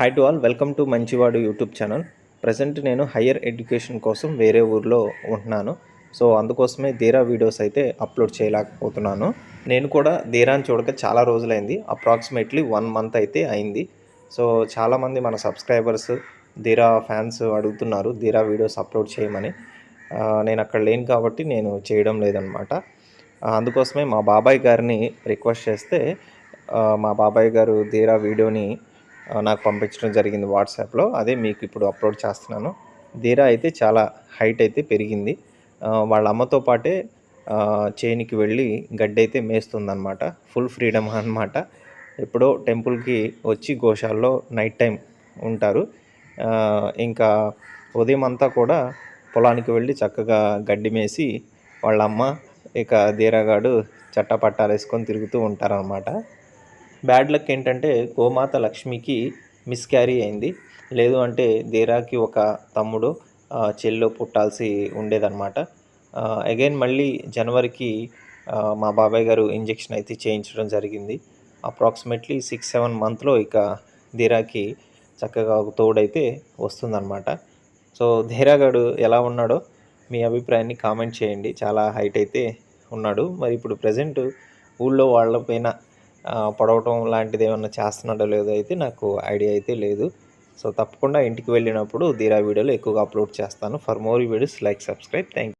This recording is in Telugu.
Hi to all welcome to మంచివాడు యూట్యూబ్ ఛానల్ ప్రజెంట్ నేను హయ్యర్ ఎడ్యుకేషన్ కోసం వేరే ఊర్లో ఉంటున్నాను. సో అందుకోసమే ధీరా వీడియోస్ అయితే అప్లోడ్ చేయలేకపోతున్నాను. నేను కూడా ధీరాని చూడక చాలా రోజులైంది. అప్రాక్సిమేట్లీ వన్ మంత్ అయితే అయింది. సో చాలామంది మన సబ్స్క్రైబర్స్ ధీరా ఫ్యాన్స్ అడుగుతున్నారు ధీరా వీడియోస్ అప్లోడ్ చేయమని. Uh, నేను అక్కడ లేను కాబట్టి నేను చేయడం లేదనమాట uh, అందుకోసమే మా బాబాయ్ గారిని రిక్వెస్ట్ చేస్తే uh, మా బాబాయ్ గారు ధీరా వీడియోని నాకు పంపించడం జరిగింది వాట్సాప్లో. అదే మీకు ఇప్పుడు అప్లోడ్ చేస్తున్నాను. ధీరా అయితే చాలా హైట్ అయితే పెరిగింది. వాళ్ళ అమ్మతో పాటే చేనికి వెళ్ళి గడ్డి అయితే మేస్తుందన్నమాట. ఫుల్ ఫ్రీడమ్ అన్నమాట. ఎప్పుడో టెంపుల్కి వచ్చి గోశాల్లో నైట్ టైం ఉంటారు. ఇంకా ఉదయం అంతా కూడా పొలానికి వెళ్ళి చక్కగా గడ్డి మేసి వాళ్ళ అమ్మ ఇక ధీరాగాడు చట్టపట్టాలు వేసుకొని తిరుగుతూ ఉంటారనమాట బ్యాడ్ లక్ ఏంటంటే గోమాత లక్ష్మికి మిస్క్యారీ అయింది. లేదు అంటే దేరాకి ఒక తమ్ముడు చెల్లో పుట్టాల్సి ఉండేదన్నమాట. అగైన్ మళ్ళీ జనవరికి మా బాబాయ్ గారు ఇంజెక్షన్ అయితే చేయించడం జరిగింది. అప్రాక్సిమేట్లీ సిక్స్ సెవెన్ మంత్లో ఇక ధీరాకి చక్కగా ఒక తోడైతే వస్తుందన్నమాట. సో ధీరాగాడు ఎలా ఉన్నాడో మీ అభిప్రాయాన్ని కామెంట్ చేయండి. చాలా హైట్ అయితే ఉన్నాడు. మరి ఇప్పుడు ప్రజెంట్ ఊళ్ళో వాళ్ళపైన ఆ, పొడవటం లాంటిది ఏమన్నా చేస్తున్నాడో లేదో అయితే నాకు ఐడియా అయితే లేదు. సో తప్పకుండా ఇంటికి వెళ్ళినప్పుడు దీరా వీడియోలు ఎక్కువగా అప్లోడ్ చేస్తాను. For more videos like subscribe. Thank